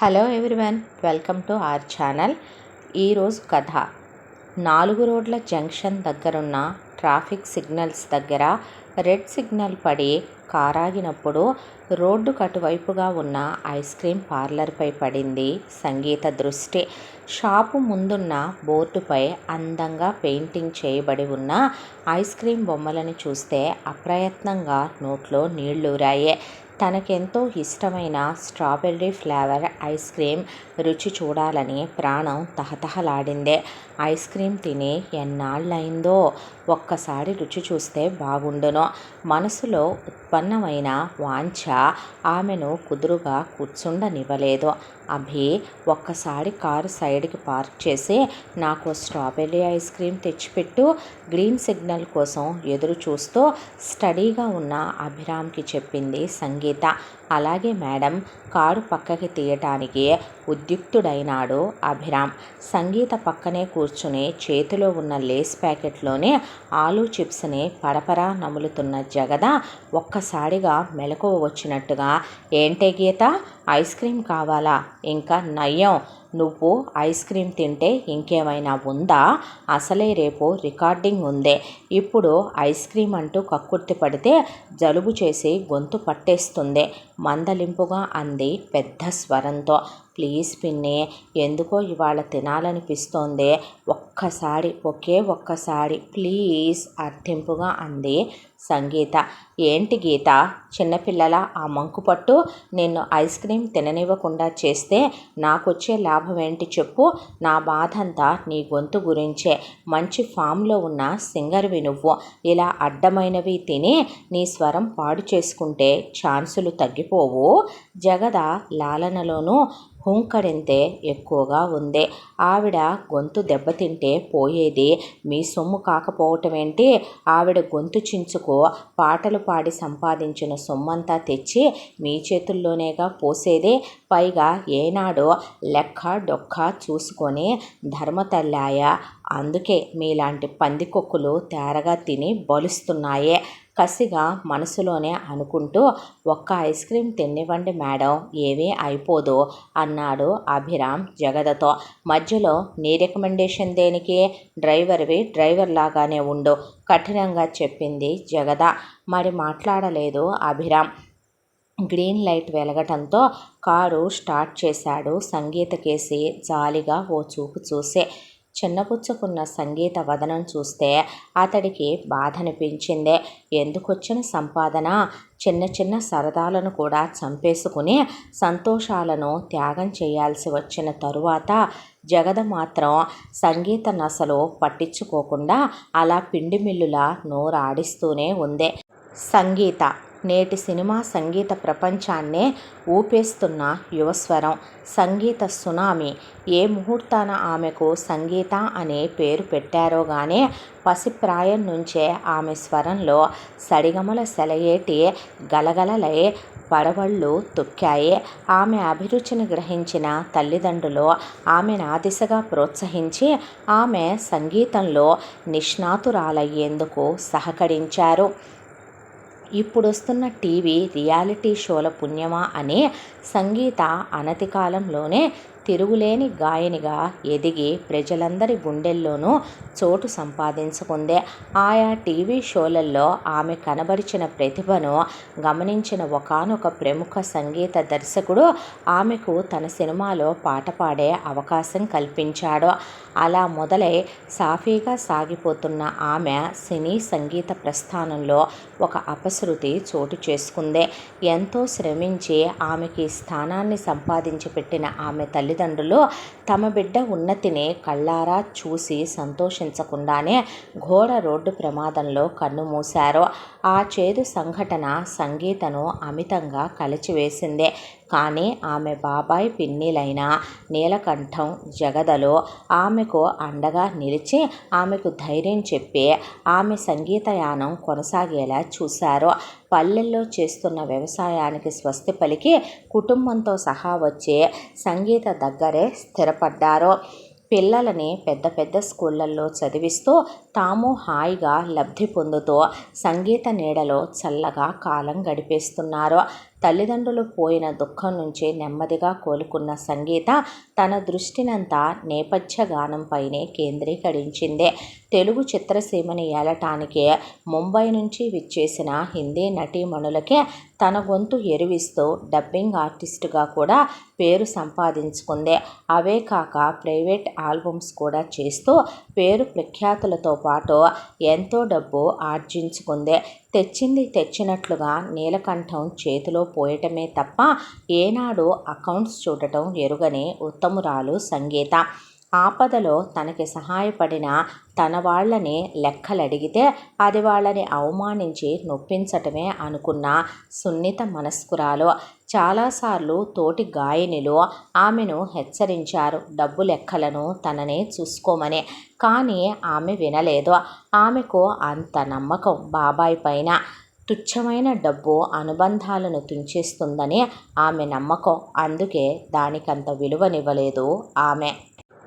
Hello everyone welcome to our channel. ఈరోజు కథ. నాలుగు రోడ్ల జంక్షన్ దగ్గరున్న ట్రాఫిక్ సిగ్నల్స్ దగ్గర రెడ్ సిగ్నల్ పడి కారాగినప్పుడు రోడ్డు కటువైపుగా ఉన్న ఐస్ క్రీం పార్లర్పై పడింది సంగీత దృష్టి. షాపు ముందున్న బోర్డుపై అందంగా పెయింటింగ్ చేయబడి ఉన్న ఐస్ క్రీం బొమ్మలను చూస్తే అప్రయత్నంగా నోట్లో నీళ్ళూరాయే. తనకెంతో ఇష్టమైన స్ట్రాబెర్రీ ఫ్లేవర్ ఐస్ క్రీం రుచి చూడాలని ప్రాణం తహతహలాడిందే. ఐస్ క్రీం తిని ఎన్నాళ్ళైందో ఒక్కసారి రుచి చూస్తే బాగుండును. మనసులో ఉత్పన్నమైన వాంఛ ఆమెను కుదురుగా కూర్చుండనివ్వలేదు. అభి ఒక్కసారి కారు సైడ్కి పార్క్ చేసి నాకు స్ట్రాబెర్రీ ఐస్ క్రీమ్ తెచ్చిపెట్టు. గ్రీన్ సిగ్నల్ కోసం ఎదురు చూస్తూ స్టడీగా ఉన్న అభిరామ్కి చెప్పింది సంగీత. అలాగే మేడం కారు పక్కకి తీయటానికి ఉద్యుక్తుడైనాడో అభిరామ్. సంగీత పక్కనే కూర్చుని చేతిలో ఉన్న లేస్ ప్యాకెట్లోనే ఆలూ చిప్స్ని పరపరా నములుతున్న జగద ఒక్కసారిగా మెలకువ వచ్చినట్టుగా ఏంటే గీత ఐస్ క్రీమ్ కావాలా? ఇంకా నయ్యం. నువ్వు ఐస్ క్రీమ్ తింటే ఇంకేమైనా ఉందా? అసలే రేపు రికార్డింగ్ ఉందే. ఇప్పుడు ఐస్ క్రీమ్ అంటూ కక్కుర్తి పడితే జలుబు చేసి గొంతు పట్టేస్తుంది మందలింపుగా అంది పెద్ద స్వరంతో. ప్లీజ్ పిన్ని ఎందుకో ఇవాళ తినాలనిపిస్తోంది. ఒక్కసారి ఒకే ఒక్కసారి ప్లీజ్ అర్థింపుగా అంది సంగీత. ఏంటి గీత? చిన్నపిల్లల ఆ మంకు పట్టు నిన్ను ఐస్ క్రీమ్ తిననివ్వకుండా చేస్తే నాకొచ్చే లాభం ఏంటి చెప్పు. నా బాధ అంతా నీ గొంతు గురించే. మంచి ఫామ్లో ఉన్న సింగర్వి నువ్వు. ఇలా అడ్డమైనవి తిని నీ స్వరం పాడు చేసుకుంటే ఛాన్సులు తగ్గిపోవు. జగద లాలనలోనూ హుంకరింతే ఎక్కువగా ఉంది. ఆవిడ గొంతు దెబ్బతింటే పోయేది. మీ సొమ్ము కాకపోవటమేంటి? ఆవిడ గొంతు చించుకు పాటలు పాడి సంపాదించిన సొమ్మంతా తెచ్చి మీ చేతుల్లోనేగా పోసేదే. పైగా ఏనాడో లెక్క డొక్క చూసుకొని ధర్మతల్లాయ. అందుకే మీలాంటి పందికొక్కులు తేరగా తిని బలుస్తున్నాయే. కసిగా మనసులోనే అనుకుంటూ ఒక్క ఐస్ క్రీమ్ తినివ్వండి మేడం ఏమీ అయిపోదు అన్నాడు అభిరామ్ జగదతో. మధ్యలో నీ రికమెండేషన్ దేనికి? డ్రైవర్వి డ్రైవర్ లాగానే ఉండు కఠినంగా చెప్పింది జగద. మరి మాట్లాడలేదు అభిరామ్. గ్రీన్ లైట్ వెలగటంతో కారు స్టార్ట్ చేశాడు. సంగీతకేసి జాలిగా ఓ చూపు చూసే చిన్నపుచ్చుకున్న సంగీత వదనం చూస్తే అతడికి బాధనిపించింది. ఎందుకొచ్చిన సంపాదన? చిన్న చిన్న సరదాలను కూడా చంపేసుకుని సంతోషాలను త్యాగం చేయాల్సి వచ్చిన తరువాత జగద మాత్రం సంగీత నసలు పట్టించుకోకుండా అలా పిండి మిల్లులా నోరాడిస్తూనే ఉంది. సంగీత నేటి సినిమా సంగీత ప్రపంచాన్నే ఊపేస్తున్న యువస్వరం. సంగీత సునామీ. ఏ ముహూర్తాన ఆమెకు సంగీత అనే పేరు పెట్టారో గానే పసిప్రాయం నుంచే ఆమె స్వరంలో సడిగమల సెలయేటి గలగలలై పడవళ్ళు తొక్కాయి. ఆమె అభిరుచిని గ్రహించిన తల్లిదండ్రులు ఆమెను ఆ దిశగా ప్రోత్సహించి ఆమె సంగీతంలో నిష్ణాతురాలయ్యేందుకు సహకరించారు. ఇప్పుడొస్తున్న టీవీ రియాలిటీ షోల పుణ్యమా అనే సంగీత అనతి కాలంలోనే తిరుగులేని గాయనిగా ఎదిగి ప్రజలందరి గుండెల్లోనూ చోటు సంపాదించుకుందే. ఆయా టీవీ షోలల్లో ఆమె కనబరిచిన ప్రతిభను గమనించిన ఒకనొక ప్రముఖ సంగీత దర్శకుడు ఆమెకు తన సినిమాలో పాట పాడే అవకాశం కల్పించాడు. అలా మొదలై సాఫీగా సాగిపోతున్న ఆమె సినీ సంగీత ప్రస్థానంలో ఒక అపశృతి చోటు చేసుకుందే. ఎంతో శ్రమించి ఆమెకి స్థానాన్ని సంపాదించి పెట్టిన ఆమె తల్లిదండ్రులు తమ బిడ్డ ఉన్నతిని కళ్ళారా చూసి సంతోషించకుండానే ఘోర రోడ్డు ప్రమాదంలో కన్నుమూశారు ఆ చేదు సంఘటన సంగీతను అమితంగా కలిచివేసిందే. కానీ ఆమె బాబాయ్ పిన్నిలైన నీలకంఠం జగదలో ఆమెకు అండగా నిలిచి ఆమెకు ధైర్యం చెప్పి ఆమె సంగీతయానం కొనసాగేలా చూశారు. పల్లెల్లో చేస్తున్న వ్యవసాయానికి స్వస్తి పలికి కుటుంబంతో సహా వచ్చే సంగీత దగ్గరే స్థిరపడ్డారు. పిల్లలని పెద్ద పెద్ద స్కూళ్ళల్లో చదివిస్తూ తాము హాయిగా లబ్ధి పొందుతూ సంగీత నీడలో చల్లగా కాలం గడిపేస్తున్నారు. తల్లిదండ్రులు పోయిన దుఃఖం నుంచి నెమ్మదిగా కోలుకున్న సంగీత తన దృష్టినంతా నేపథ్య గానంపైనే కేంద్రీకరించింది. తెలుగు చిత్రసీమని ఏలటానికి ముంబై నుంచి విచ్చేసిన హిందీ నటీమణులకే తన గొంతు ఎరివిస్తూ డబ్బింగ్ ఆర్టిస్టుగా కూడా పేరు సంపాదించుకుంది. అవే కాక ప్రైవేట్ ఆల్బమ్స్ కూడా చేస్తూ పేరు ప్రఖ్యాతులతో పాటు ఎంతో డబ్బు ఆర్జించుకుంది. తెచ్చింది తెచ్చినట్లుగా నీలకంఠం చేతిలో పోయటమే తప్ప ఏనాడు అకౌంట్స్ చూడటం ఎరుగని ఉత్తమురాలు సంగీత ఆపదలో తనకి సహాయపడిన తన వాళ్ళని లెక్కలడిగితే అది వాళ్ళని అవమానించి నొప్పించటమే అనుకున్న సున్నిత మనస్కురాలు. చాలాసార్లు తోటి గాయనిలు ఆమెను హెచ్చరించారు. డబ్బు లెక్కలను తనని చూసుకోమని. కానీ ఆమె వినలేదు. ఆమెకు అంత నమ్మకం బాబాయ్ పైన. తుచ్చమైన డబ్బు అనుబంధాలను తుంచేస్తుందని ఆమె నమ్మకం. అందుకే దానికంత విలువనివ్వలేదు ఆమె.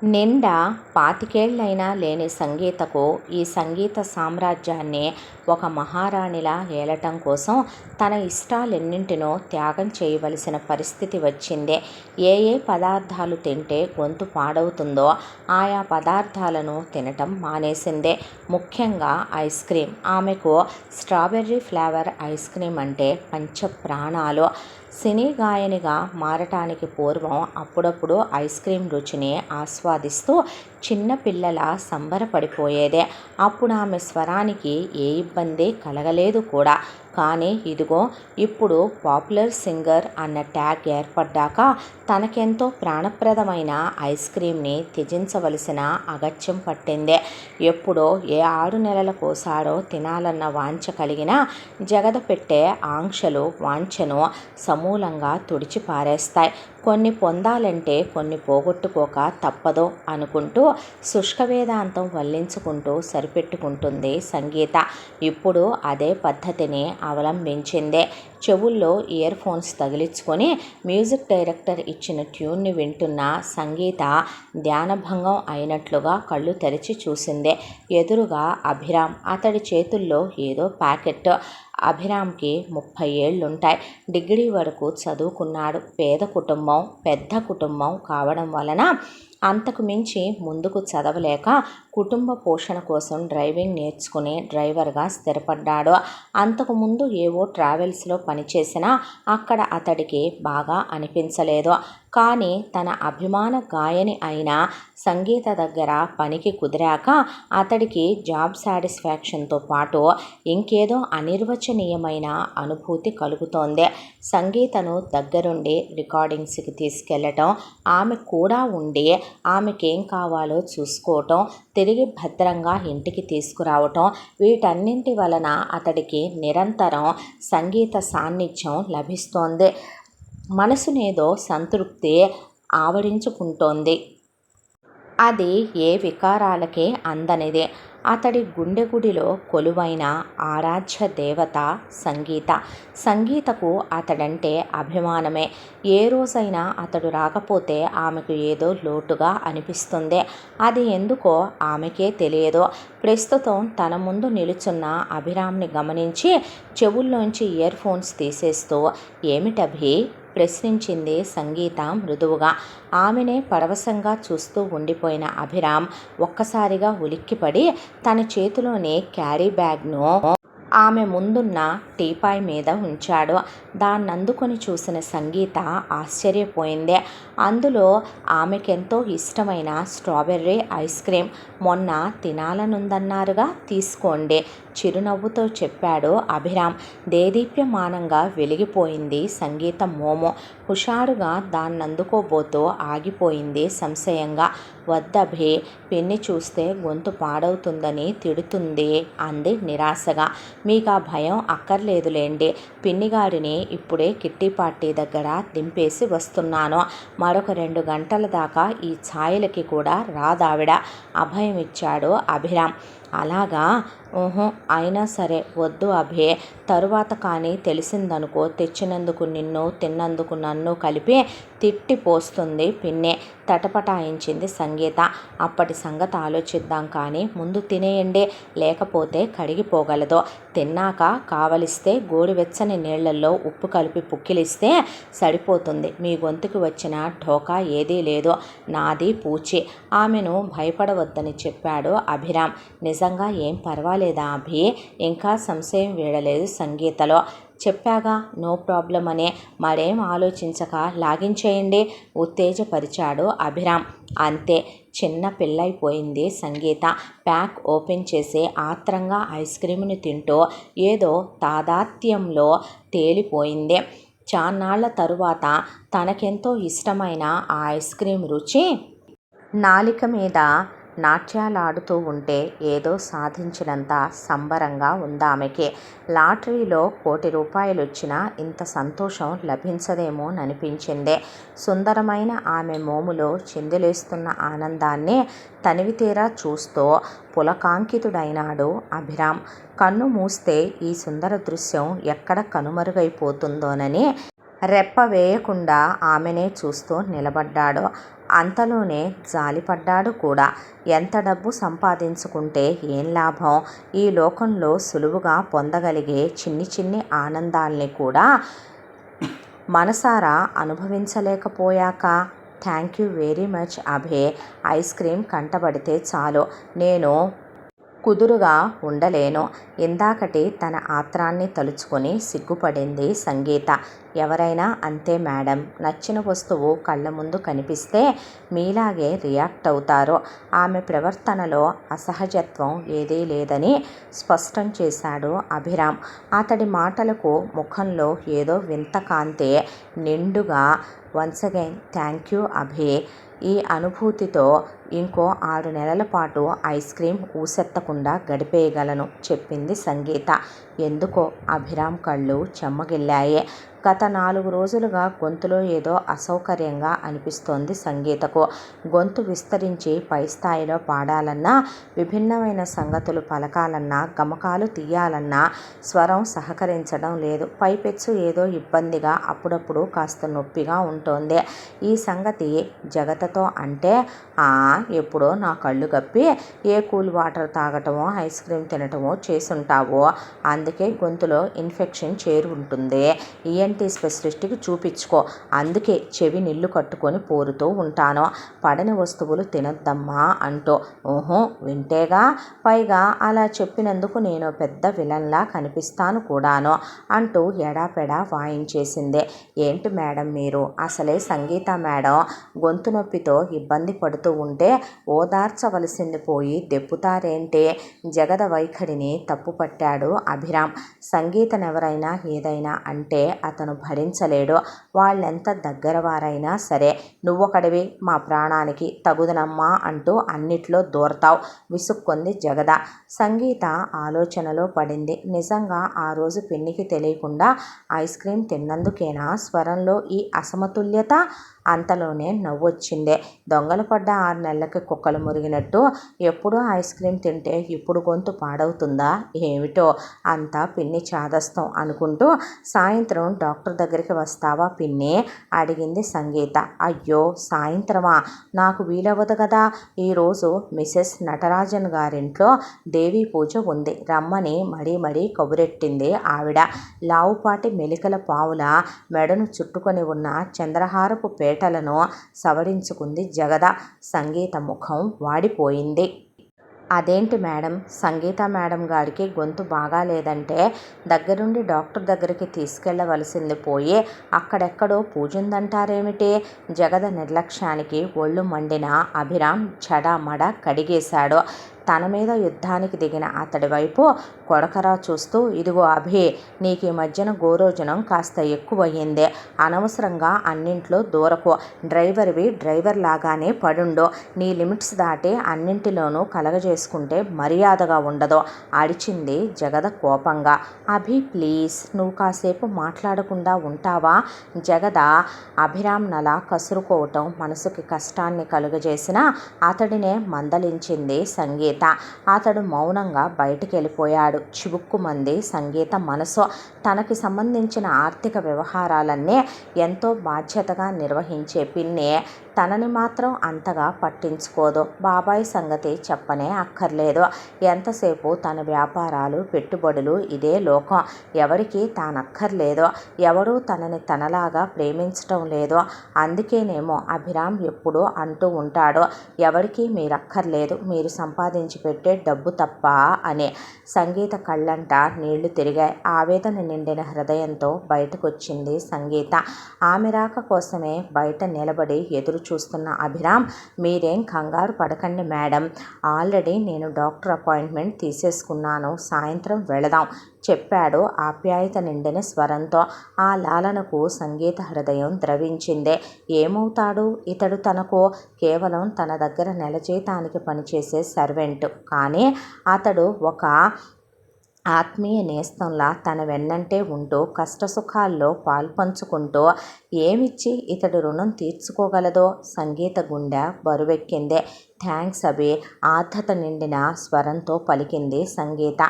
నిండా పాతికేళ్ళైనా లేని సంగీతకు ఈ సంగీత సామ్రాజ్యాన్ని ఒక మహారాణిలా ఏలటం కోసం తన ఇష్టాలెన్నింటినో త్యాగం చేయవలసిన పరిస్థితి వచ్చిందే. ఏ ఏ పదార్థాలు తింటే గొంతు పాడవుతుందో ఆయా పదార్థాలను తినటం మానేసిందే. ముఖ్యంగా ఐస్ క్రీమ్. ఆమెకు స్ట్రాబెర్రీ ఫ్లేవర్ ఐస్ క్రీమ్ అంటే పంచ సినీ గాయనిగా మారటానికి పూర్వం అప్పుడప్పుడు ఐస్ క్రీం రుచిని ఆస్వాదిస్తూ చిన్నపిల్లల సంబరపడిపోయేదే. అప్పుడు ఆమె స్వరానికి ఏ ఇబ్బంది కలగలేదు కూడా. కానీ ఇదిగో ఇప్పుడు పాపులర్ సింగర్ అన్న ట్యాగ్ ఏర్పడ్డాక తనకెంతో ప్రాణప్రదమైన ఐస్ క్రీమ్ని త్యజించవలసిన అగత్యం పట్టిందే. ఎప్పుడో ఏ ఆరు నెలలకోసారో తినాలన్న వాంఛ కలిగిన జగద పెట్టే ఆంక్షలు వాంఛను సమూలంగా తుడిచిపారేస్తాయి. కొన్ని పొందాలంటే కొన్ని పోగొట్టుకోక తప్పదో అనుకుంటూ శుష్క వేదాంతం వల్లించుకుంటూ సరిపెట్టుకుంటుంది సంగీత. ఇప్పుడు అదే పద్ధతిని అవలంబించిందే. చెవుల్లో ఇయర్ ఫోన్స్ తగిలించుకొని మ్యూజిక్ డైరెక్టర్ ఇచ్చిన ట్యూన్ని వింటున్న సంగీత ధ్యానభంగం అయినట్లుగా కళ్ళు తెరిచి చూసిందే. ఎదురుగా అభిరామ్ అతడి చేతుల్లో ఏదో ప్యాకెట్ అభిరామ్కి ముప్పై ఏళ్ళుంటాయి. డిగ్రీ వరకు చదువుకున్నాడు. పేద కుటుంబం పెద్ద కుటుంబం కావడం వలన అంతకు మించి ముందుకు చదవలేక కుటుంబ పోషణ కోసం డ్రైవింగ్ నేర్చుకుని డ్రైవర్గా స్థిరపడ్డాడు. అంతకుముందు ఏవో ట్రావెల్స్లో పనిచేసినా అక్కడ అతడికి బాగా అనిపించలేదు. కానీ తన అభిమాన గాయని అయిన సంగీత దగ్గర పనికి కుదిరాక అతడికి జాబ్ సాటిస్ఫాక్షన్తో పాటు ఇంకేదో అనిర్వచనీయమైన అనుభూతి కలుగుతోంది. సంగీతను దగ్గరుండి రికార్డింగ్స్కి తీసుకెళ్ళటం ఆమె కూడా ఉండి ఆమెకేం కావాలో చూసుకోవటం తిరిగి భద్రంగా ఇంటికి తీసుకురావటం వీటన్నింటి వలన అతడికి నిరంతరం సంగీత సాన్నిధ్యం లభిస్తోంది. మనసునేదో సంతృప్తి ఆవరించుకుంటోంది. అది ఏ వికారాలకే అందనిదే. అతడి గుండె గుడిలో కొలువైన ఆరాధ్య దేవత సంగీత. సంగీతకు అతడంటే అభిమానమే. ఏ రోజైనా అతడు రాకపోతే ఆమెకు ఏదో లోటుగా అనిపిస్తుంది. అది ఎందుకో ఆమెకే తెలియదు. ప్రస్తుతం తన ముందు నిలుచున్న అభిరామ్ని గమనించి చెవుల్లోంచి ఇయర్ ఫోన్స్ తీసేస్తూ ఏమిటభి? ప్రశ్నించింది సంగీత మృదువుగా. ఆమెనే పరవశంగా చూస్తూ ఉండిపోయిన అభిరామ్ ఒక్కసారిగా ఉలిక్కిపడి తన చేతిలోని క్యారీ బ్యాగ్ను ఆమె ముందున్న టీపాయ్ మీద ఉంచాడు. దాన్నందుకొని చూసిన సంగీత ఆశ్చర్యపోయింది. అందులో ఆమెకెంతో ఇష్టమైన స్ట్రాబెర్రీ ఐస్ క్రీమ్ మొన్న తినాలనుందన్నారుగా తీసుకోండి చిరునవ్వుతో చెప్పాడు అభిరామ్. దేదీప్యమానంగా వెలిగిపోయింది సంగీత మోమో. హుషారుగా దాన్నందుకోబోతూ ఆగిపోయింది సంశయంగా. వద్దభే పిన్ని చూస్తే గొంతు పాడవుతుందని తిడుతుంది అంది నిరాశగా. మీకు ఆ భయం అక్కర్లేదులేండి. పిన్నిగారిని ఇప్పుడే కిట్టి పార్టీ దగ్గర దింపేసి వస్తున్నాను. మరొక రెండు గంటల దాకా ఈ ఛాయలకి కూడా రాదావిడ. అభయం ఇచ్చాడు అభిరామ్. అలాగా? ఊహు అయినా సరే వద్దు అభే. తరువాత కానీ తెలిసిందనుకో తెచ్చినందుకు నిన్ను తిన్నందుకు నన్ను కలిపి తిట్టి పోస్తుంది తటపటాయించింది సంగీత. అప్పటి సంగతి ఆలోచిద్దాం కానీ ముందు తినేయండి లేకపోతే కడిగిపోగలదు తిన్నాక కావలిస్తే గోరువెచ్చని నీళ్ళలో ఉప్పు కలిపి పుక్కిలిస్తే సరిపోతుంది. మీ గొంతుకు వచ్చిన ఢోకా ఏదీ లేదు. నాది పూచి. ఆమెను భయపడవద్దని చెప్పాడు అభిరామ్. నిజంగా ఏం పర్వాలేదు. అభి ఇంకా సంశయం వీడలేదు సంగీతలో. చెప్పాగా నో ప్రాబ్లం అనే మరేం ఆలోచించక లాగించేయండి ఉత్తేజపరిచాడు అభిరామ్. అంతే చిన్న పిల్లైపోయింది సంగీత. ప్యాక్ ఓపెన్ చేసి ఆత్రంగా ఐస్ క్రీమ్ని తింటూ ఏదో తాదాత్యంలో తేలిపోయింది. చాన్నాళ్ళ తరువాత తనకెంతో ఇష్టమైన ఆ ఐస్ క్రీమ్ రుచి నాలిక మీద నాట్యాలాడుతూ ఉంటే ఏదో సాధించినంత సంబరంగా ఉందామెకి లాటరీలో కోటి రూపాయలు వచ్చినా ఇంత సంతోషం లభించదేమోననిపించింది. సుందరమైన ఆమె మోములో చిందులేస్తున్న ఆనందాన్ని తనివితీరా చూస్తూ పులకాంకితుడైనాడు అభిరామ్. కన్ను మూస్తే ఈ సుందర దృశ్యం ఎక్కడ కనుమరుగైపోతుందోనని రెప్ప వేయకుండా ఆమెనే చూస్తూ నిలబడ్డాడు. అంతలోనే జాలిపడ్డాడు కూడా. ఎంత డబ్బు సంపాదించుకుంటే ఏం లాభం? ఈ లోకంలో సులువుగా పొందగలిగే చిన్ని చిన్ని ఆనందాల్ని కూడా మనసారా అనుభవించలేకపోయాక? థ్యాంక్ యూ వెరీ మచ్ అభే. ఐస్ క్రీమ్ కంటబడితే చాలు. నేను కుదురుగా ఉండలేను. ఇందాకటి తన ఆత్రాన్ని తలుచుకొని సిగ్గుపడింది సంగీత. ఎవరైనా అంతే మేడం. నచ్చిన వస్తువు కళ్ళ ముందు కనిపిస్తే మీలాగే రియాక్ట్ అవుతారు. ఆమె ప్రవర్తనలో అసహజత్వం ఏదీ లేదని స్పష్టం చేశాడు అభిరామ్. అతడి మాటలకు ముఖంలో ఏదో వింత కాంతి నిండుగా once again thank you Abhi. ఈ అనుభూతితో ఇంకో ఆరు నెలల పాటు ఐస్ క్రీం ఊసెత్తకుండా గడిపేయగలను చెప్పింది సంగీత. ఎందుకో అభిరామ్ కళ్ళు చెమ్మగిల్లాయి. గత నాలుగు రోజులుగా గొంతులో ఏదో అసౌకర్యంగా అనిపిస్తోంది సంగీతకు. గొంతు విస్తరించి పై స్థాయిలో పాడాలన్నా విభిన్నమైన సంగతులు పలకాలన్నా గమకాలు తీయాలన్నా స్వరం సహకరించడం లేదు. పైపెచ్చు ఏదో ఇబ్బందిగా అప్పుడప్పుడు కాస్త నొప్పిగా ఉంటోంది. ఈ సంగతి జగతతో అంటే ఆ ఎప్పుడో నా కళ్ళు కప్పి ఏ కూల్ వాటర్ తాగటమో ఐస్ క్రీమ్ తినటమో చేసుంటావో? అందుకే గొంతులో ఇన్ఫెక్షన్ చేరి ఉంటుంది ఈఎన్టీ స్పెషలిస్ట్కి చూపించుకో. అందుకే చెవి నిల్లు కట్టుకొని పోరుతూ ఉంటాను. పడని వస్తువులు తినొద్దమ్మా అంటూ. ఓహో వింటేగా? పైగా అలా చెప్పినందుకు నేను పెద్ద విలన్లా కనిపిస్తాను కూడాను అంటూ ఎడాపెడా వాయించేసింది. ఏంటి మేడం మీరు? అసలే సంగీత మేడం. గొంతు నొప్పితో ఇబ్బంది పడుతూ ఉంటే ఓదార్చవలసింది పోయి దెప్పుతారేంటే జగద వైఖరిని తప్పుపట్టాడు అభిరామ్. సంగీతనెవరైనా ఏదైనా అంటే అతను భరించలేడు. వాళ్ళెంత దగ్గరవారైనా సరే నువ్వొకడివి మా ప్రాణానికి తగుదనమ్మా అంటూ అన్నిట్లో దూరతావు విసుక్కొంది జగద. సంగీత ఆలోచనలో పడింది. నిజంగా ఆ రోజు పిన్నికి తెలియకుండా ఐస్ క్రీం తిన్నందుకేనా? స్వరంలో ఈ అసమతుల్యత? అంతలోనే నవ్వొచ్చింది. దొంగలు పడ్డ ఆరు నెలలకి కుక్కలు మురిగినట్టు ఎప్పుడూ ఐస్ క్రీమ్ తింటే ఇప్పుడు గొంతు పాడవుతుందా ఏమిటో అంతా పిన్ని చాదస్తం అనుకుంటూ సాయంత్రం డాక్టర్ దగ్గరికి వస్తావా పిన్ని? అడిగింది సంగీత. అయ్యో సాయంత్రమా? నాకు వీలవ్వదు కదా. ఈరోజు మిసెస్ నటరాజన్ గారింట్లో దేవీ పూజ ఉంది. రమ్మని మరీ మడి కబురెట్టింది ఆవిడ. లావుపాటి మెలికల పావుల మెడను చుట్టుకొని ఉన్న చంద్రహారపు పేటలను సవరించుకుంది జగద. సంగీత ముఖం వాడిపోయింది. అదేంటి మేడం? సంగీత మేడం గారికి గొంతు బాగాలేదంటే దగ్గరుండి డాక్టర్ దగ్గరికి తీసుకెళ్ళవలసింది పోయి అక్కడెక్కడో పూజుందంటారేమిటి? జగద నిర్లక్ష్యానికి ఒళ్ళు మండిన అభిరామ్ చెడామడ కడిగేశాడు. తన మీద యుద్ధానికి దిగిన అతడి వైపు కొడకరా చూస్తూ ఇదిగో అభి నీకు ఈ మధ్యన గోరోజనం కాస్త ఎక్కువయ్యిందే. అనవసరంగా అన్నింట్లో దూరకు డ్రైవర్వి డ్రైవర్ లాగానే పడుండు. నీ లిమిట్స్ దాటి అన్నింటిలోనూ కలగజేసుకుంటే మర్యాదగా ఉండదు. అడిచింది జగద కోపంగా. అభి ప్లీజ్ నువ్వు కాసేపు మాట్లాడకుండా ఉంటావా? జగద అభిరామ్ నల కసురుకోవటం మనసుకి కష్టాన్ని కలుగజేసిన అతడినే మందలించింది సంగీత. అతడు మౌనంగా బయటికి వెళ్ళిపోయాడు చివుక్కుమంది సంగీత మనసు తనకి సంబంధించిన ఆర్థిక వ్యవహారాలన్నీ ఎంతో బాధ్యతగా నిర్వహించే పిన్ని తనని మాత్రం అంతగా పట్టించుకోదు. బాబాయ్ సంగతి చెప్పనే అక్కర్లేదు. ఎంతసేపు తన వ్యాపారాలు పెట్టుబడులు ఇదే లోకం. ఎవరికి తానక్కర్లేదు. ఎవరూ తనని తనలాగా ప్రేమించటం లేదు. అందుకేనేమో అభిరామ్ ఎప్పుడూ అంటూ ఉంటాడు. ఎవరికి మీరక్కర్లేదు. మీరు సంపాదించి పెట్టే డబ్బు తప్ప అని. సంగీత కళ్ళంట నీళ్ళు తిరిగాయి. ఆవేదన నిండిన హృదయంతో బయటకొచ్చింది సంగీత. ఆమె రాక కోసమే బయట నిలబడి ఎదురు చూస్తున్న అభిరామ్ మీరేం కంగారు పడకండి మేడం. ఆల్రెడీ నేను డాక్టర్ అపాయింట్మెంట్ తీసేసుకున్నాను. సాయంత్రం వెళదాం చెప్పాడు ఆప్యాయత నిండిన స్వరంతో. ఆ లాలనకు సంగీత హృదయం ద్రవించిందే. ఏమవుతాడు ఇతడు తనకు? కేవలం తన దగ్గర నెల జీతానికి పనిచేసే సర్వెంట్. కానీ అతడు ఒక ఆత్మీయ నేస్తంలా తన వెన్నంటే ఉంటూ కష్టసుఖాల్లో పాల్పంచుకుంటూ ఏమిచ్చి ఇతడు రుణం తీర్చుకోగలదో? సంగీత గుండె బరువెక్కిందే. థ్యాంక్స్ అభి. ఆర్ద్రత నిండిన స్వరంతో పలికింది సంగీత.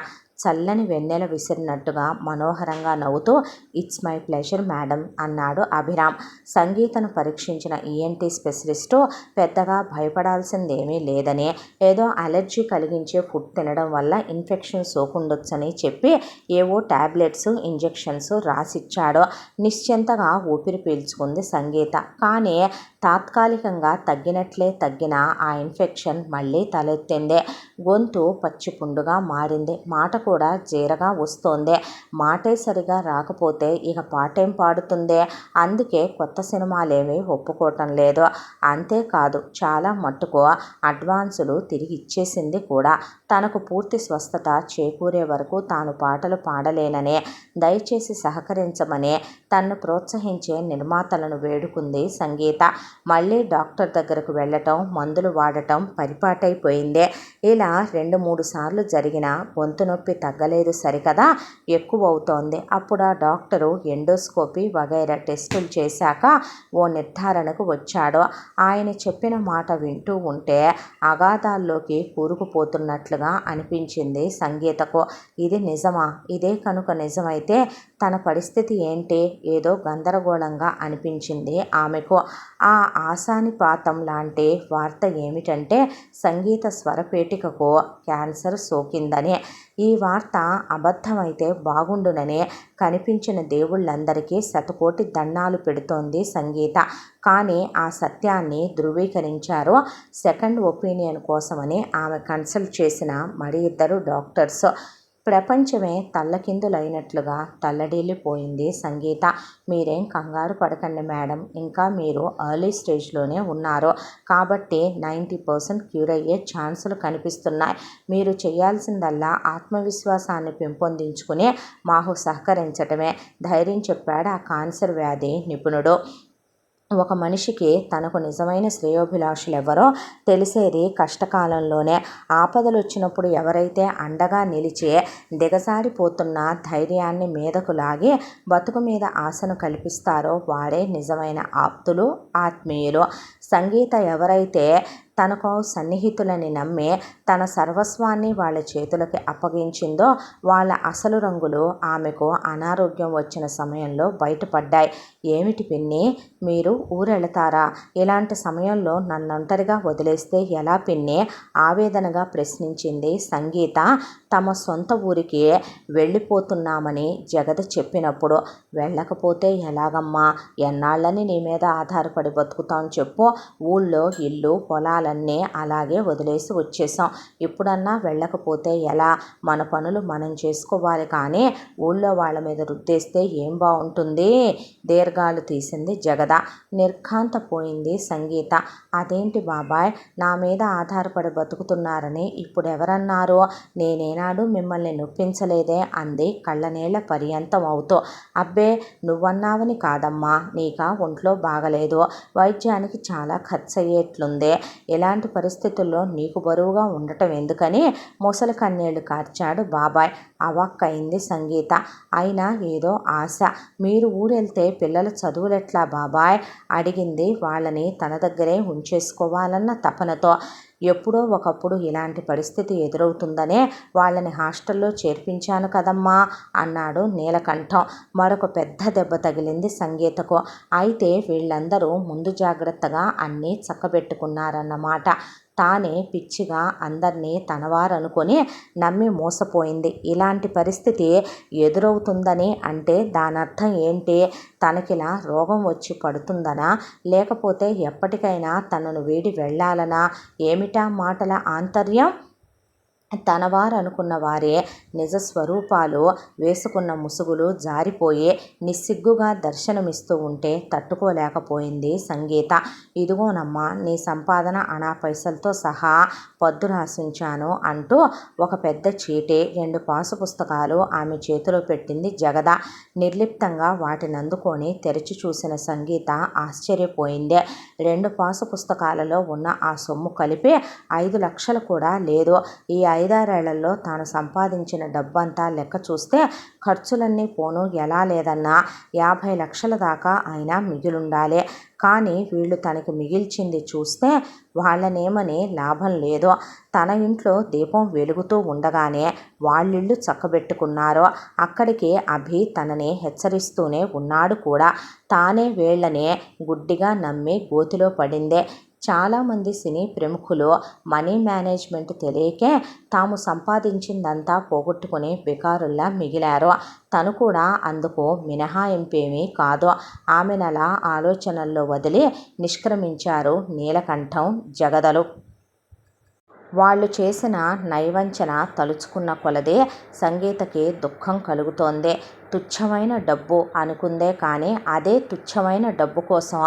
చల్లని వెన్నెల విసిరినట్టుగా మనోహరంగా నవ్వుతూ ఇట్స్ మై ప్లెజర్ మేడం అన్నాడు అభిరామ్. సంగీతను పరీక్షించిన ఈఎన్టీ స్పెషలిస్టు పెద్దగా భయపడాల్సిందేమీ లేదని ఏదో అలర్జీ కలిగించే ఫుడ్ తినడం వల్ల ఇన్ఫెక్షన్ సోకుండొచ్చని చెప్పి ఏవో టాబ్లెట్స్ ఇంజెక్షన్స్ రాసిచ్చాడు. నిశ్చింతగా ఊపిరి పీల్చుకుంది సంగీత. కానీ తాత్కాలికంగా తగ్గినట్లే తగ్గిన ఆ ఇన్ఫెక్షన్ మళ్ళీ తలెత్తింది. గొంతు పచ్చిపుండుగా మారింది. మాట కూడా జీరగా వస్తోంది. మాటే సరిగా రాకపోతే ఇక పాటేం పాడుతుందే? అందుకే కొత్త సినిమాలేమీ ఒప్పుకోవటం లేదు. అంతేకాదు చాలా మట్టుకు అడ్వాన్సులు తిరిగి ఇచ్చేసింది కూడా. తనకు పూర్తి స్వస్థత చేకూరే వరకు తాను పాటలు పాడలేననే దయచేసి సహకరించమని తన్ను ప్రోత్సహించే నిర్మాతలను వేడుకుంది సంగీత. మళ్ళీ డాక్టర్ దగ్గరకు వెళ్ళటం మందులు వాడటం పరిపాటైపోయిందే. ఇలా రెండు మూడు సార్లు జరిగిన గొంతు నొప్పి తగ్గలేదు సరికదా? ఎక్కువ అవుతోంది అప్పుడు ఆ డాక్టరు ఎండోస్కోపీ వగైరా టెస్టులు చేశాక ఓ నిర్ధారణకు వచ్చాడు. ఆయన చెప్పిన మాట వింటూ ఉంటే అగాధాల్లోకి కూరుకుపోతున్నట్లుగా అనిపించింది సంగీతకు. ఇది నిజమా? ఇదే కనుక నిజమైతే తన పరిస్థితి ఏంటి? ఏదో గందరగోళంగా అనిపించింది ఆమెకు. ఆ ఆశానిపాతం లాంటి వార్త ఏమిటంటే సంగీత స్వరపేటికకు క్యాన్సర్ సోకిందని. ఈ వార్త అబద్ధమైతే బాగుండుననే కనిపించిన దేవుళ్ళందరికీ శతకోటి దండాలు పెడుతోంది సంగీత. కానీ ఆ సత్యాన్ని ధృవీకరించారు సెకండ్ ఒపీనియన్ కోసమని ఆమె కన్సల్ట్ చేసిన మరి ఇద్దరు డాక్టర్స్. ప్రపంచమే తల్లకిందులైనట్లుగా తల్లడిల్లిపోయింది సంగీత. మీరేం కంగారు పడకండి మేడం. ఇంకా మీరు ఎర్లీ స్టేజ్లోనే ఉన్నారు. కాబట్టి నైంటీ పర్సెంట్ క్యూర్ అయ్యే ఛాన్సులు కనిపిస్తున్నాయి. మీరు చేయాల్సిందల్లా ఆత్మవిశ్వాసాన్ని పెంపొందించుకుని మాకు సహకరించటమే. ధైర్యం చెప్పాడు ఆ కాన్సర్ వ్యాధి నిపుణుడు. ఒక మనిషికి తనకు నిజమైన శ్రేయోభిలాషులు ఎవరో తెలిసేది కష్టకాలంలోనే. ఆపదలు వచ్చినప్పుడు ఎవరైతే అండగా నిలిచి దిగజారిపోతున్న ధైర్యాన్ని మీదకు లాగి బతుకు మీద ఆశను కల్పిస్తారో వాడే నిజమైన ఆప్తులు ఆత్మీయులు. సంగీత ఎవరైతే తనకు సన్నిహితులని నమ్మి తన సర్వస్వాన్ని వాళ్ళ చేతులకి అప్పగించిందో వాళ్ళ అసలు రంగులు ఆమెకు అనారోగ్యం వచ్చిన సమయంలో బయటపడ్డాయి. ఏమిటి పిన్ని? మీరు ఊరెళతారా? ఇలాంటి సమయంలో నన్నొంటరిగా వదిలేస్తే ఎలా పిన్ని? ఆవేదనగా ప్రశ్నించింది సంగీత. తమ సొంత ఊరికి వెళ్ళిపోతున్నామని జగద చెప్పినప్పుడు వెళ్ళకపోతే ఎలాగమ్మా? ఎన్నాళ్ళని నీ మీద ఆధారపడి బతుకుతాం చెప్పు. ఊళ్ళో ఇల్లు పొలాలన్నీ అలాగే వదిలేసి వచ్చేసాం. ఇప్పుడన్నా వెళ్ళకపోతే ఎలా? మన పనులు మనం చేసుకోవాలి కానీ ఊళ్ళో వాళ్ళ మీద రుద్దేస్తే ఏం బాగుంటుంది దీర్ఘాలు తీసింది జగద. నిర్ఘాంతపోయింది సంగీత. అదేంటి బాబాయ్? నా మీద ఆధారపడి బతుకుతున్నారని ఇప్పుడు ఎవరన్నారు నేనేనా ఏనాడు మిమ్మల్ని నొప్పించలేదే అంది కళ్ళనీళ్ళ పర్యంతం అవుతూ అబ్బే నువ్వన్నావని కాదమ్మా నీక ఒంట్లో బాగలేదు. వైద్యానికి చాలా ఖర్చు అయ్యేట్లుందే ఇలాంటి పరిస్థితుల్లో నీకు బరువుగా ఉండటం ఎందుకని ముసలి కన్నీళ్ళు కార్చాడు బాబాయ్. అవాక్కయింది సంగీత. అయినా ఏదో ఆశ. మీరు ఊరెళ్తే పిల్లల చదువులెట్లా బాబాయ్? అడిగింది వాళ్ళని తన దగ్గరే ఉంచేసుకోవాలన్న తపనతో. ఎప్పుడో ఒకప్పుడు ఇలాంటి పరిస్థితి ఎదురవుతుందనే వాళ్ళని హాస్టల్లో చేర్పించాను కదమ్మా అన్నాడు నీలకంఠం. మరొక పెద్ద దెబ్బ తగిలింది సంగీతకు. అయితే వీళ్ళందరూ ముందు జాగ్రత్తగా అన్నీ చక్కబెట్టుకున్నారన్నమాట. తానే పిచ్చిగా అందరినీ తనవారనుకొని నమ్మి మోసపోయింది. ఇలాంటి పరిస్థితి ఎదురవుతుందని అంటే దానర్థం ఏంటి? తనకిలా రోగం వచ్చి పడుతుందనా? లేకపోతే ఎప్పటికైనా తనను వీడి వెళ్ళాలనా? ఏమిటా మాటల ఆంతర్యం? తనవారనుకున్న వారే నిజ స్వరూపాలు వేసుకున్న ముసుగులు జారిపోయి నిస్సిగ్గుగా దర్శనమిస్తూ ఉంటే తట్టుకోలేకపోయింది సంగీత. ఇదిగోనమ్మా నీ సంపాదన అనా పైసలతో సహా పద్దు రాసించాను అంటూ ఒక పెద్ద చీటి రెండు పాసు పుస్తకాలు ఆమె చేతిలో పెట్టింది జగద. నిర్లిప్తంగా వాటిని అందుకొని తెరిచి చూసిన సంగీత ఆశ్చర్యపోయింది. రెండు పాసు పుస్తకాలలో ఉన్న ఆ సొమ్ము కలిపి ఐదు లక్షలు కూడా లేదు. ఈ ఐదారేళ్ళలో తాను సంపాదించిన డబ్బంతా లెక్క చూస్తే ఖర్చులన్నీ పోను ఎలా లేదన్నా యాభై లక్షల దాకా అయినా మిగిలుండాలి. కానీ వీళ్ళు తనకి మిగిల్చింది చూస్తే వాళ్ళనేమని లాభం లేదో. తన ఇంట్లో దీపం వెలుగుతూ ఉండగానే వాళ్ళిళ్ళు చక్కబెట్టుకున్నారో. అక్కడికి అభి తనని హెచ్చరిస్తూనే ఉన్నాడు కూడా. తానే వీళ్ళనే గుడ్డిగా నమ్మి గోతిలో పడిందే. చాలామంది సినీ ప్రముఖులు మనీ మేనేజ్మెంట్ తెలియకే తాము సంపాదించిందంతా పోగొట్టుకుని బికారుల్లా మిగిలారు. తను కూడా అందుకు మినహాయింపేమీ కాదు. ఆమెనలా ఆలోచనల్లో వదిలి నిష్క్రమించారు నీలకంఠం జగదలు. వాళ్ళు చేసిన నైవంచన తలుచుకున్న కొలదే సంగీతకి దుఃఖం కలుగుతోంది. తుచ్చమైన డబ్బు అనుకుందే కానీ అదే తుచ్చమైన డబ్బు కోసం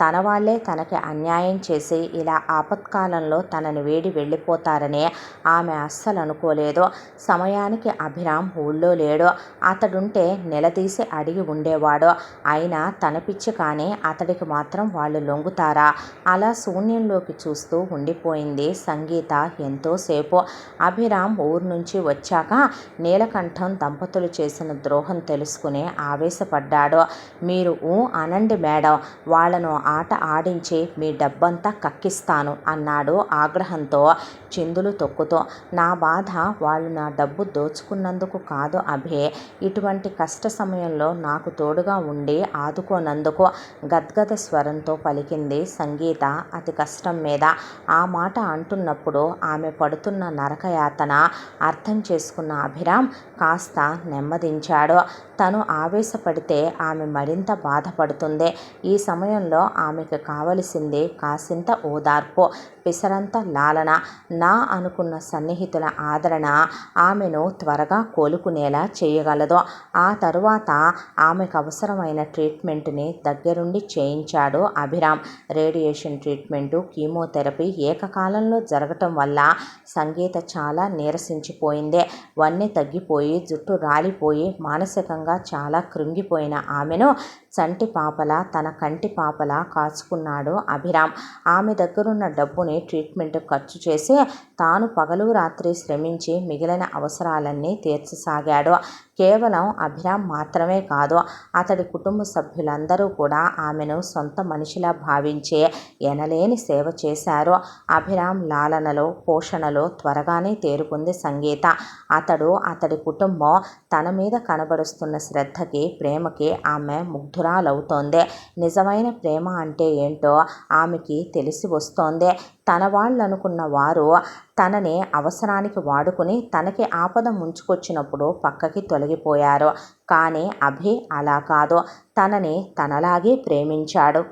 తన వాళ్ళే తనకి అన్యాయం చేసి ఇలా ఆపత్కాలంలో తనని వేడి వెళ్ళిపోతారని ఆమె అస్సలు అనుకోలేదు. సమయానికి అభిరామ్ ఊళ్ళో లేడు. అతడుంటే నిలదీసి అడిగి ఉండేవాడు. అయినా తన పిచ్చి కానీ అతడికి మాత్రం వాళ్ళు లొంగుతారా? అలా శూన్యంలోకి చూస్తూ ఉండిపోయింది సంగీత ఎంతోసేపు అభిరామ్ ఊరు నుంచి వచ్చాక నీలకంఠం దంపతులు చేసిన ద్రోహం తెలుసుకుని ఆవేశపడ్డాడు. మీరు ఊ అనండి మేడం వాళ్ళను ఆట ఆడించి మీ డబ్బంతా కక్కిస్తాను అన్నాడు ఆగ్రహంతో చిందులు తొక్కుతూ. నా బాధ వాళ్ళు నా డబ్బు దోచుకున్నందుకు కాదు అభే. ఇటువంటి కష్ట సమయంలో నాకు తోడుగా ఉండి ఆదుకోనందుకు గద్గద స్వరంతో పలికింది సంగీత అతి కష్టం మీద. ఆ మాట అంటున్నప్పుడు ఆమె పడుతున్న నరకయాతన అర్థం చేసుకున్న అభిరామ్ కాస్త నెమ్మదించాడు. తను ఆవేశపడితే ఆమె మరింత బాధపడుతుంది. ఈ సమయంలో ఆమెకు కావలసింది కాసింత ఓదార్పు పిసరంత లాలన. నా అనుకున్న సన్నిహితుల ఆదరణ ఆమెను త్వరగా కోలుకునేలా చేయగలదు. ఆ తరువాత ఆమెకు అవసరమైన ట్రీట్మెంట్ని దగ్గరుండి చేయించాడు అభిరామ్. రేడియేషన్ ట్రీట్మెంటు కీమోథెరపీ ఏకకాలంలో జరగటం వల్ల సంగీత చాలా నీరసించిపోయింది. వన్నె తగ్గిపోయి జుట్టు రాలిపోయి మానసిక మానసికంగా చాలా కృంగిపోయిన ఆమెను సంటి పాపలా తన కంటి పాపలా కాచుకున్నాడు అభిరామ్. ఆమె దగ్గరున్న డబ్బుని ట్రీట్మెంట్ ఖర్చు చేసి తాను పగలు రాత్రి శ్రమించి మిగిలిన అవసరాలన్నీ తీర్చసాగాడు. కేవలం అభిరామ్ మాత్రమే కాదు అతడి కుటుంబ సభ్యులందరూ కూడా ఆమెను సొంత మనిషిలా భావించే ఎనలేని సేవ చేశారు. అభిరామ్ లాలనలో పోషణలో త్వరగానే తేరుకుంది సంగీత. అతడు అతడి కుటుంబం తన మీద కనబరుస్తున్న శ్రద్ధకి ప్రేమకి ఆమె ముగ్ధురాలవుతోంది నిజమైన ప్రేమ అంటే ఏంటో ఆమెకి తెలిసి వస్తోంది. తన వాళ్ళనుకున్న వారు తనని అవసరానికి వాడుకుని తనకి ఆపద ముంచుకొచ్చినప్పుడు పక్కకి తొలగిపోయారు. కానీ అభి అలా కాదు. తనని తనలాగే ప్రేమించాడు.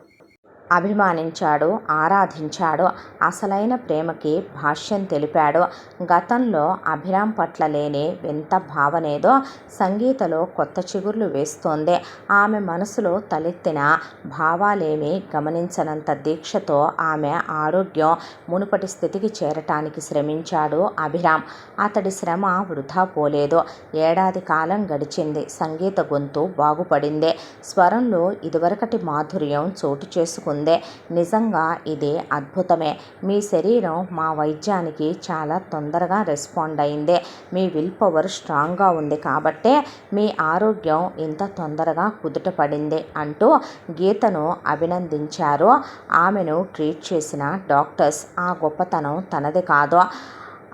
అభిమానించాడు ఆరాధించాడు అసలైన ప్రేమకి భాష్యం తెలిపాడు. గతంలో అభిరామ్ పట్ల లేని వింత భావనేదో సంగీతలో కొత్త చిగుర్లు వేస్తోంది. ఆమె మనసులో తలెత్తిన భావాలేమీ గమనించనంత దీక్షతో ఆమె ఆరోగ్యం మునుపటి స్థితికి చేరటానికి శ్రమించాడు అభిరామ్. అతడి శ్రమ వృధా పోలేదు. ఏడాది కాలం గడిచింది. సంగీత గొంతు బాగుపడింది. స్వరంలో ఇదివరకటి మాధుర్యం చోటు చేసుకుంది. నిజంగా ఇది అద్భుతమే. మీ శరీరం మా వైద్యానికి చాలా తొందరగా రెస్పాండ్ అయింది. మీ విల్ పవర్ స్ట్రాంగ్గా ఉంది కాబట్టే మీ ఆరోగ్యం ఇంత తొందరగా కుదుట పడింది అంటూ గీతను అభినందించారు. ఆమెను ట్రీట్ చేసిన డాక్టర్స్ ఆ గొప్పతనం తనది కాదు.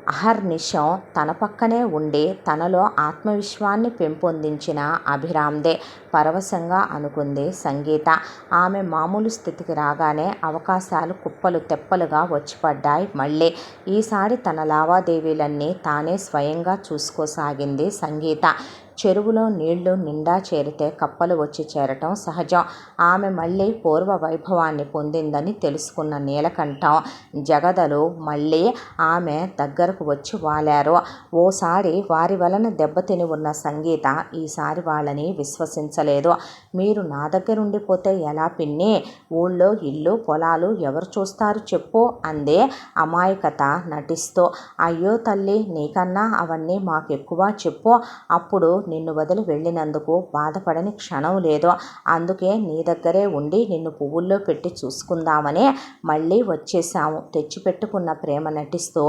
అహర్నిశం తన పక్కనే ఉండి తనలో ఆత్మవిశ్వాన్ని పెంపొందించిన అభిరామ్దే పరవశంగా అనుకుంది సంగీత. ఆమె మామూలు స్థితికి రాగానే అవకాశాలు కుప్పలు తెప్పలుగా వచ్చిపడ్డాయి మళ్ళీ. ఈసారి తన లావాదేవీలన్నీ తానే స్వయంగా చూసుకోసాగింది సంగీత. చెరువులో నీళ్ళు నిండా చేరితే కప్పలు వచ్చి చేరటం సహజం. ఆమె మళ్ళీ పూర్వ వైభవాన్ని పొందిందని తెలుసుకున్న నీలకంఠం జగదలు మళ్ళీ ఆమె దగ్గరకు వచ్చి వాలారు. ఓసారి వారి వలన దెబ్బతిని ఉన్న సంగీత ఈసారి వాళ్ళని విశ్వసించలేదు. మీరు నా దగ్గర ఉండిపోతే ఎలా పిన్ని? ఊళ్ళో ఇల్లు పొలాలు ఎవరు చూస్తారు చెప్పు అందే అమాయకత నటిస్తూ. అయ్యో తల్లి నీకన్నా అవన్నీ మాకెక్కువ చెప్పు. అప్పుడు నిన్ను వదిలి వెళ్ళినందుకు బాధపడని క్షణం లేదు. అందుకే నీ దగ్గరే ఉండి నిన్ను పువ్వుల్లో పెట్టి చూసుకుందామని మళ్ళీ వచ్చేసాము తెచ్చిపెట్టుకున్న ప్రేమ నటిస్తూ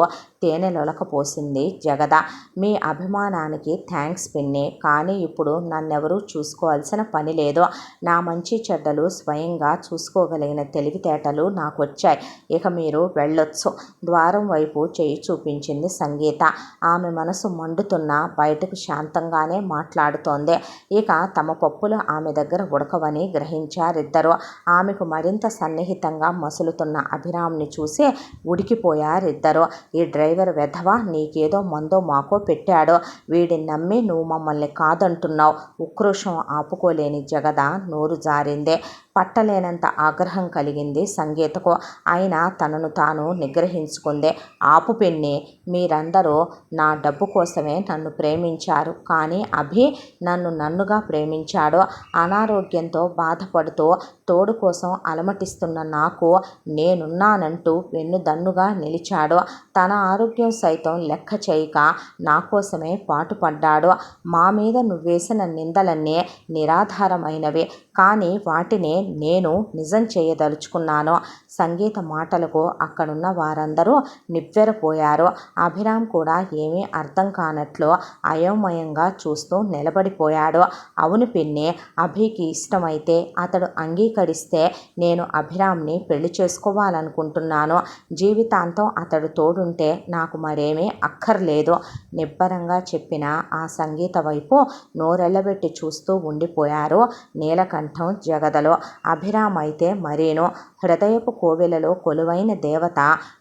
తేనె లొలకపోసింది జగద. మీ అభిమానానికి థ్యాంక్స్ పిన్ని. కానీ ఇప్పుడు నన్నెవరూ చూసుకోవాల్సిన పని లేదు. నా మంచి చెడ్డలు స్వయంగా చూసుకోగలిగిన తెలివితేటలు నాకు వచ్చాయి ఇక మీరు వెళ్ళొచ్చు. ద్వారం వైపు చేయి చూపించింది సంగీత. ఆమె మనసు మండుతున్న బయటకు శాంతంగానే మాట్లాడుతోంది. ఇక తమ పప్పులు ఆమె దగ్గర ఉడకవని గ్రహించారిద్దరు. ఆమెకు మరింత సన్నిహితంగా మసులుతున్న అభిరామ్ని చూసి ఉడికిపోయారిద్దరు. ఈ డ్రైవర్ వెధవ నీకేదో మందో మాకో పెట్టాడో. వీడిని నమ్మి నువ్వు మమ్మల్ని కాదంటున్నావు. ఉక్రోషం ఆపుకోలేని జగద నోరు జారిందే. పట్టలేనంత ఆగ్రహం కలిగింది సంగీతకు. అయినా తనను తాను నిగ్రహించుకుంది. ఆపు పెన్ని మీరందరూ నా డబ్బు కోసమే నన్ను ప్రేమించారు. కానీ అభి నన్ను నన్నుగా ప్రేమించాడు. అనారోగ్యంతో బాధపడుతూ తోడు కోసం అలమటిస్తున్న నాకు నేనున్నానంటూ వెన్నుదన్నుగా నిలిచాడు. తన ఆరోగ్యం సైతం లెక్క చేయక నా కోసమే పాటుపడ్డాడు. మా మీద నువ్వేసిన నిందలన్నీ నిరాధారమైనవి. కానీ వాటిని నేను నిజం చేయదలుచుకున్నాను. సంగీత మాటలకు అక్కడున్న వారందరూ నివ్వెరపోయారు. అభిరామ్ కూడా ఏమీ అర్థం కానట్లు అయోమయంగా చూస్తూ నిలబడిపోయాడు. అవును పిన్ని అభికి ఇష్టమైతే అతడు అంగీకరిస్తే నేను అభిరామ్ని పెళ్ళి చేసుకోవాలనుకుంటున్నాను. జీవితాంతం అతడు తోడు ఉంటే నాకు మరేమీ అక్కర్లేదు. నిబ్బరంగా చెప్పిన ఆ సంగీత వైపు నోరెళ్ళబెట్టి చూస్తూ ఉండిపోయారు నీలకంఠం జగదలో. అభిరామైతే మరీను. హృదయపు కోవెలలో కొలువైన దేవత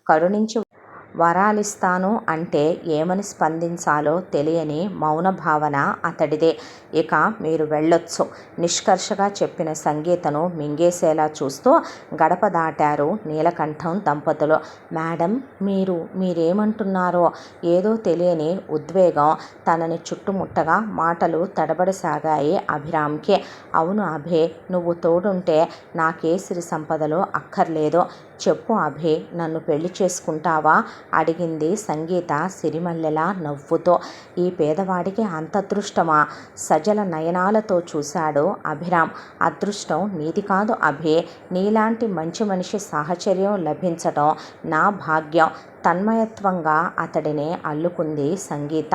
కరుణించి వరాలిస్తాను అంటే ఏమని స్పందించాలో తెలియని మౌన భావన అతడిదే. ఇక మీరు వెళ్ళొచ్చు. నిష్కర్షగా చెప్పిన సంగీతను మింగేసేలా చూస్తూ గడప దాటారు నీలకంఠం దంపతులు. మేడం మీరు మీరేమంటున్నారో ఏదో తెలియని ఉద్వేగం తనని చుట్టుముట్టగా మాటలు తడబడసాగాయి అభిరామ్కి. అవును అభే నువ్వు తోడుంటే నాకే సిరి సంపదలు అక్కర్లేదు. చెప్పు అభే నన్ను పెళ్ళి చేసుకుంటావా? అడిగింది సంగీత సిరిమల్లెలా నవ్వుతో. ఈ పేదవాడికి అంత అదృష్టమా? సజల నయనాలతో చూశాడు అభిరామ్. అదృష్టం నీది కాదు అభే. నీలాంటి మంచి మనిషి సాహచర్యం లభించటం నా భాగ్యం. తన్మయత్వంగా అతడిని అల్లుకుంది సంగీత.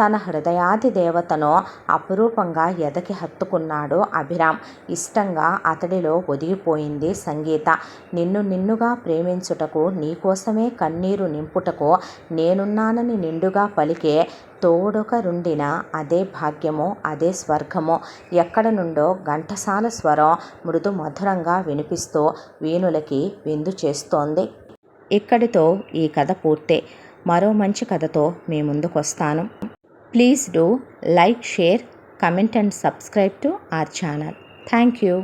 తన హృదయాది దేవతను అపురూపంగా ఎదకి హత్తుకున్నాడు అభిరామ్. ఇష్టంగా అతడిలో ఒదిగిపోయింది సంగీత. నిన్ను నిన్నుగా ప్రేమించుటకు నీకోసమే కన్నీరు నింపుటకు నేనున్నానని నిండుగా పలికే తోడొకరుండిన అదే భాగ్యము అదే స్వర్గము. ఎక్కడ నుండో ఘంటసాల స్వరం మృదు మధురంగా వినిపిస్తూ వీణులకి విందు చేస్తోంది. ఇక్కడితో ఈ కథ పూర్తే. మరో మంచి కథతో మీ ముందుకు వస్తాను please do like share comment and subscribe to our channel. Thank you.